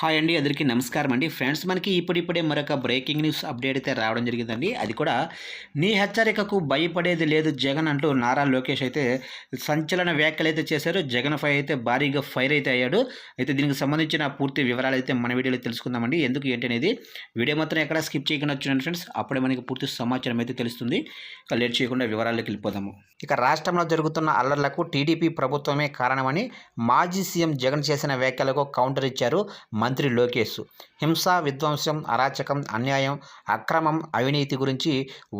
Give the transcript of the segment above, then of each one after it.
Hi అండి అందరికీ నమస్కారం అండి. ఫ్రెండ్స్ మనకి ఇప్పుడిప్పుడే మరొక బ్రేకింగ్ న్యూస్ అప్డేట్ అయితే రావడం జరిగిందండి. అది కూడా నీ హెచ్చరికకు భయపడేది లేదు జగన్ అంటూ నారా లోకేష్ అయితే సంచలన వ్యాఖ్యలు అయితే చేశారు. జగన్ ఫై అయితే భారీగా ఫైర్ అయితే అయ్యాడు. అయితే దీనికి సంబంధించిన పూర్తి వివరాలు అయితే మన వీడియోలో తెలుసుకుందామండి. ఎందుకు ఏంటి అనేది వీడియో మాత్రం ఎక్కడ స్కిప్ చేయకుండా చూడండి ఫ్రెండ్స్. అప్పుడే మనకి పూర్తి సమాచారం అయితే తెలుస్తుంది. ఇక లేట్ చేయకుండా వివరాల్లోకి వెళ్ళిపోదాము. ఇక రాష్ట్రంలో జరుగుతున్న అల్లర్లకు టీడీపీ ప్రభుత్వమే కారణమని మాజీ సీఎం జగన్ చేసిన వ్యాఖ్యలకు కౌంటర్ ఇచ్చారు. మంత్రి లోకేష్ హింస విధ్వంసం అరాచకం అన్యాయం అక్రమం అవినీతి గురించి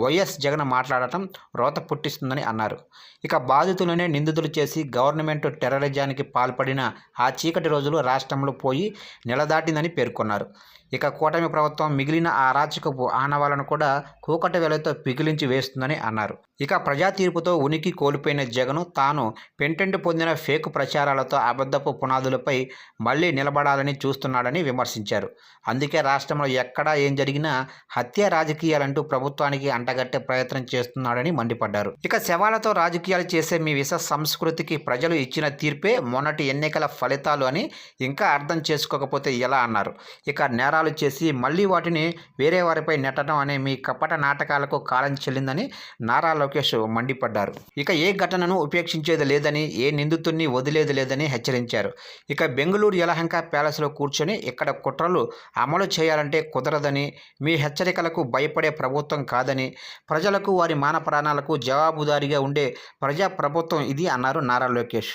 వైఎస్ జగన్ మాట్లాడటం రోత పుట్టిస్తుందని అన్నారు. ఇక బాధితులనే నిందితులు చేసి గవర్నమెంట్ టెర్రరిజానికి పాల్పడిన ఆ చీకటి రోజులు రాష్ట్రంలో పోయి నిలదాటిందని పేర్కొన్నారు. ఇక కూటమి ప్రభుత్వం మిగిలిన ఆ అరాచకపు ఆనవాలను కూడా కూకటి వేలతో పిగిలించి వేస్తుందని అన్నారు. ఇక ప్రజా తీర్పుతో ఉనికి కోల్పోయిన జగను తాను పెంటెంట్ పొందిన ఫేక్ ప్రచారాలతో అబద్ధపు పునాదులపై మళ్ళీ నిలబడాలని చేస్తున్నాడని విమర్శించారు. అందుకే రాష్ట్రంలో ఎక్కడా ఏం జరిగినా హత్య రాజకీయాలంటూ ప్రభుత్వానికి అంటగట్టే ప్రయత్నం చేస్తున్నాడని మండిపడ్డారు. ఇక శవాలతో రాజకీయాలు చేసే మీ విష సంస్కృతికి ప్రజలు ఇచ్చిన తీర్పే మొన్నటి ఎన్నికల ఫలితాలు అని ఇంకా అర్థం చేసుకోకపోతే ఎలా అన్నారు. ఇక నేరాలు చేసి మళ్ళీ వాటిని వేరే వారిపై నెట్టడం అనే మీ కపట నాటకాలకు కాలం చెల్లిందని నారా లోకేష్ మండిపడ్డారు. ఇక ఏ ఘటనను ఉపేక్షించేది లేదని ఏ నిందితుడిని వదిలేది లేదని హెచ్చరించారు. ఇక బెంగళూరు యలహంక ప్యాలెస్లో కూర్చొని ఇక్కడ కుట్రలు అమలు చేయాలంటే కుదరదని మీ హెచ్చరికలకు భయపడే ప్రభుత్వం కాదని ప్రజలకు వారి మాన ప్రాణాలకు జవాబుదారీగా ఉండే ప్రజా ప్రభుత్వం ఇది అన్నారు నారా లోకేష్.